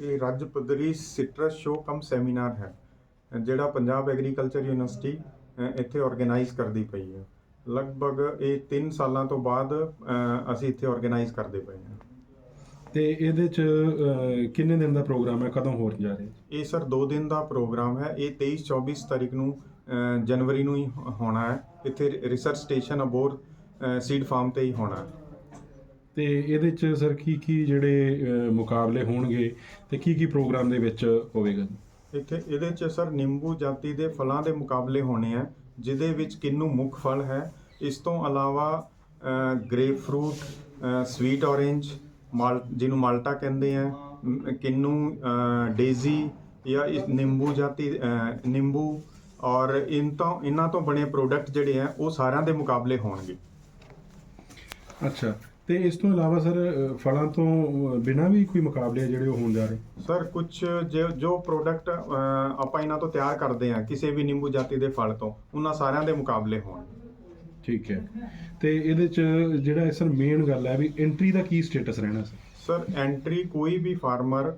ਇਹ ਰਾਜ ਪੱਧਰੀ citrus show ਕਮ seminar ਹੈ ਜਿਹੜਾ ਪੰਜਾਬ ਐਗਰੀਕਲਚਰ ਯੂਨੀਵਰਸਿਟੀ ਇੱਥੇ ਆਰਗੇਨਾਈਜ਼ ਕਰਦੀ ਪਈ ਹੈ। ਲਗਭਗ ਇਹ 3 ਸਾਲਾਂ ਤੋਂ ਬਾਅਦ ਅਸੀਂ ਇੱਥੇ ਆਰਗੇਨਾਈਜ਼ ਕਰਦੇ ਪਏ ਹਾਂ। ਤੇ ਇਹਦੇ ਚ ਕਿੰਨੇ ਦਿਨ ਦਾ ਪ੍ਰੋਗਰਾਮ ਹੈ? ਕਦੋਂ ਹੋ ਜਾ ਰਿਹਾ? ਇਹ ਸਰ 2 ਦਿਨ ਦਾ ਪ੍ਰੋਗਰਾਮ ਹੈ। ਇਹ 23 24 ਤਾਰੀਖ ਨੂੰ ਜਨਵਰੀ ਨੂੰ ਹੋ- ਹੋਣਾ ਹੈ। ਇੱਥੇ research station Abohar seed farm ਤੇ ਹੀ ਹੋਣਾ ਹੈ। ਤੇ ਇਹਦੇ ਚ ਸਰ ਕੀ ਕੀ ਜਿਹੜੇ ਮੁਕਾਬਲੇ ਹੋਣਗੇ ਤੇ ਕੀ ਕੀ ਪ੍ਰੋਗਰਾਮ ਦੇ ਵਿੱਚ ਹੋਵੇਗਾ? ਇੱਥੇ ਇਹਦੇ ਚ ਸਰ ਨਿੰਬੂ ਜਾਤੀ ਦੇ ਫਲਾਂ ਦੇ ਮੁਕਾਬਲੇ ਹੋਣੇ ਆ ਜਿਹਦੇ ਵਿੱਚ ਕਿੰਨੂ ਮੁੱਖ ਫਲ ਹੈ। ਇਸ ਤੋਂ ਇਲਾਵਾ ਗ੍ਰੇਪ ਫਰੂਟ ਸਵੀਟ ਔਰੇਂਜ ਮਾਲ ਜਿਹਨੂੰ ਮਾਲਟਾ ਕਹਿੰਦੇ ਆ ਕਿੰਨੂ ਡੇਜ਼ੀ ਜਾਂ ਇਸ ਨਿੰਬੂ ਜਾਤੀ ਨਿੰਬੂ ਔਰ ਇਨ ਤੋਂ ਇਹਨਾਂ ਤੋਂ ਬਣੇ ਪ੍ਰੋਡਕਟ ਜਿਹੜੇ ਆ ਉਹ ਸਾਰਿਆਂ ਦੇ ਮੁਕਾਬਲੇ ਹੋਣਗੇ। ਅੱਛਾ। ਤੇ ਇਸ ਤੋਂ ਇਲਾਵਾ ਸਰ ਫਲਾਂ ਤੋਂ ਬਿਨਾ ਵੀ ਕੋਈ ਮੁਕਾਬਲੇ ਆ ਜਿਹੜੇ ਉਹ ਹੋਣ ਜਾ ਰਹੇ? ਸਰ ਕੁਝ ਜੋ ਪ੍ਰੋਡਕਟ ਆਪਾਂ ਇਹਨਾਂ ਤੋਂ ਤਿਆਰ ਕਰਦੇ ਆ ਕਿਸੇ ਵੀ ਨਿੰਬੂ ਜਾਤੀ ਦੇ ਫਲ ਤੋਂ ਉਹਨਾਂ ਸਾਰਿਆਂ ਦੇ ਮੁਕਾਬਲੇ ਹੋਣਗੇ ਠੀਕ ਹੈ। ਤੇ ਇਹਦੇ ਚ ਜਿਹੜਾ ਸਰ ਮੇਨ ਗੱਲ ਹੈ ਵੀ ਐਂਟਰੀ ਦਾ ਕੀ ਸਟੇਟਸ ਰਹਿਣਾ ਸਰ? ਸਰ ਐਂਟਰੀ ਕੋਈ ਵੀ ਫਾਰਮਰ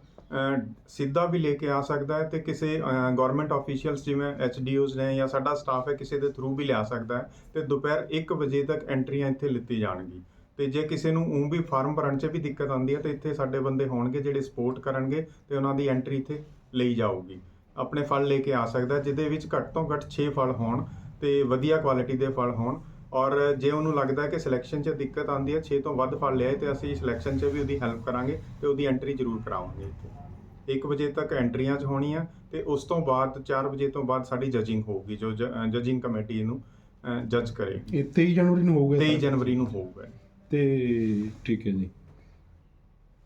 ਸਿੱਧਾ ਵੀ ਲੈ ਕੇ ਆ ਸਕਦਾ ਹੈ ਤੇ ਕਿਸੇ ਗਵਰਨਮੈਂਟ ਆਫੀਸ਼ੀਅਲਸ ਜਿਵੇਂ ਐਚਡੀਓਜ਼ ਨੇ ਜਾਂ ਸਾਡਾ ਸਟਾਫ ਹੈ ਕਿਸੇ ਦੇ ਥਰੂ ਵੀ ਲਿਆ ਸਕਦਾ ਹੈ ਤੇ ਦੁਪਹਿਰ 1 ਵਜੇ ਤੱਕ ਐਂਟਰੀਆਂ ਇੱਥੇ ਲਿੱਤੀ ਜਾਣਗੀ। ਤੇ ਜੇ ਕਿਸੇ ਨੂੰ ਉਂ ਵੀ ਫਾਰਮ ਭਰਨ 'ਚ ਵੀ ਦਿੱਕਤ ਆਉਂਦੀ ਹੈ ਤੇ ਇੱਥੇ ਸਾਡੇ ਬੰਦੇ ਹੋਣਗੇ ਜਿਹੜੇ ਸਪੋਰਟ ਕਰਨਗੇ ਤੇ ਉਹਨਾਂ ਦੀ ਐਂਟਰੀ ਇੱਥੇ ਲਈ ਜਾਊਗੀ। ਆਪਣੇ ਫਲ ਲੈ ਕੇ ਆ ਸਕਦਾ ਜਿਹਦੇ ਵਿੱਚ ਘੱਟ ਤੋਂ ਘੱਟ 6 ਫਲ ਹੋਣ ਤੇ ਵਧੀਆ ਕੁਆਲਿਟੀ ਦੇ ਫਲ ਹੋਣ। ਔਰ ਜੇ ਉਹਨੂੰ ਲੱਗਦਾ ਹੈ ਕਿ ਸਿਲੈਕਸ਼ਨ 'ਚ ਦਿੱਕਤ ਆਉਂਦੀ ਹੈ 6 ਤੋਂ ਵੱਧ ਫਲ ਲਿਆਏ ਤੇ ਅਸੀਂ ਸਿਲੈਕਸ਼ਨ 'ਚ ਵੀ ਉਹਦੀ ਹੈਲਪ ਕਰਾਂਗੇ ਤੇ ਉਹਦੀ ਐਂਟਰੀ ਜ਼ਰੂਰ ਕਰਾਵਾਂਗੇ ਇੱਥੇ। 1 ਵਜੇ ਤੱਕ ਐਂਟਰੀਆਂ 'ਚ ਹੋਣੀਆਂ ਤੇ ਉਸ ਤੋਂ ਬਾਅਦ 4 ਵਜੇ ਤੋਂ ਬਾਅਦ ਸਾਡੀ ਜਜਿੰਗ ਹੋਊਗੀ ਜੋ ਜਜਿੰਗ ਕਮੇਟੀ ਇਹਨੂੰ ਜੱਜ ਕਰੇਗੀ। ਇਹ 23 ਜਨਵਰੀ ਨੂੰ ਹੋਊਗਾ 23 ਸਰ? ਜਨਵਰੀ ਨੂੰ ਹੋਊਗਾ ਤੇ ਠੀਕ ਹੈ ਜੀ।